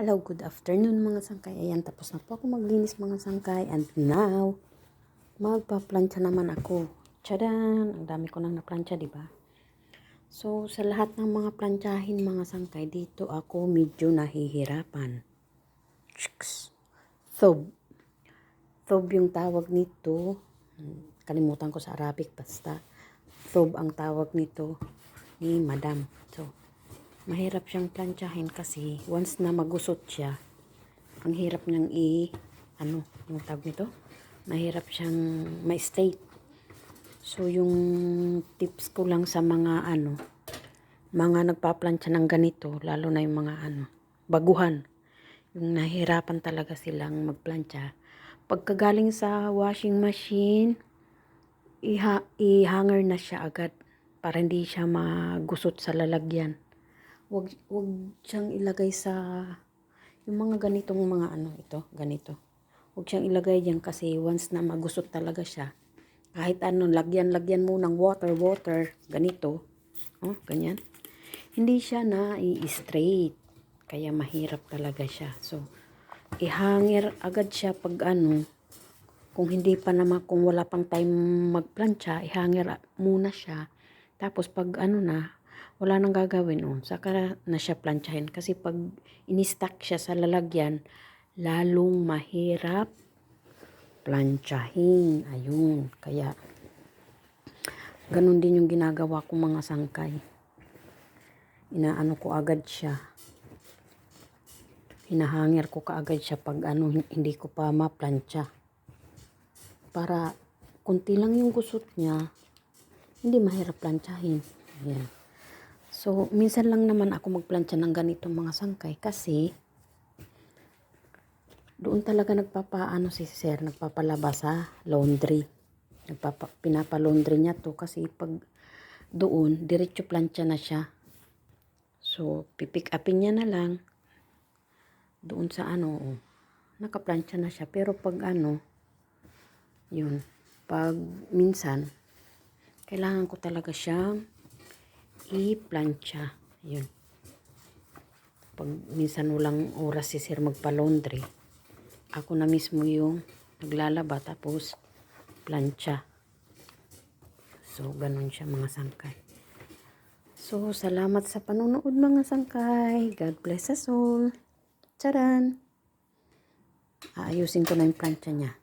Hello, good afternoon mga sangkay. Ayan, tapos na po ako maglinis mga sangkay. And now, magpa-plancha naman ako. Tchadan! Ang dami ko nang na-plancha, di ba? So, sa lahat ng mga planchahin mga sangkay, dito ako medyo nahihirapan. Chicks. Thob. Thob yung tawag nito. Kalimutan ko sa Arabic, basta. Thob ang tawag nito ni Madam. Mahirap siyang planchahin kasi once na magusot siya, ang hirap niyang i, ano, yung tawag nito? Mahirap siyang ma-state. So, yung tips ko lang sa mga ano, mga nagpaplansya ng ganito, lalo na yung mga ano, baguhan. Yung nahirapan talaga silang magplansya. Pagkagaling sa washing machine, iha i-hanger na siya agad para hindi siya magusot sa lalagyan. Wag wag siyang ilagay sa yung mga ganitong mga ano ito, ganito. Wag siyang ilagay diyan kasi once na magusot talaga siya, kahit ano, lagyan-lagyan mo ng water, water, ganito. Oh, ganyan. Hindi siya na i-straight. Kaya mahirap talaga siya. So, ihangir agad siya pag ano, kung hindi pa naman, kung wala pang time magplancha, ihangir muna siya. Tapos pag ano na, wala nang gagawin on, saka na siya planchahin. Kasi pag in-stack siya sa lalagyan, lalong mahirap planchahin. Ayun. Kaya, ganun din yung ginagawa ko mga sangkay. Inaano ko agad siya. Hinahangir ko kaagad siya pag ano, hindi ko pa maplansya. Para, kunti lang yung gusot niya, hindi mahirap planchahin. Ayan. So, minsan lang naman ako magplansya ng ganito mga sangkay kasi doon talaga nagpapaano si sir, nagpapalaba sa laundry. Nagpapa, pinapalaundry niya to kasi pag doon, diretso plancha na siya. So, pipick upin niya na lang doon sa ano, nakaplansya na siya. Pero pag ano, yun, pag minsan, kailangan ko talaga siyang i-plancha. Yun. Pag minsan walang oras si sir magpa-laundry, ako na mismo yung naglalaba tapos plancha. So, ganun siya mga sangkay. So, salamat sa panonood mga sangkay. God bless us all. Charan! Aayusin ko na yung plancha niya.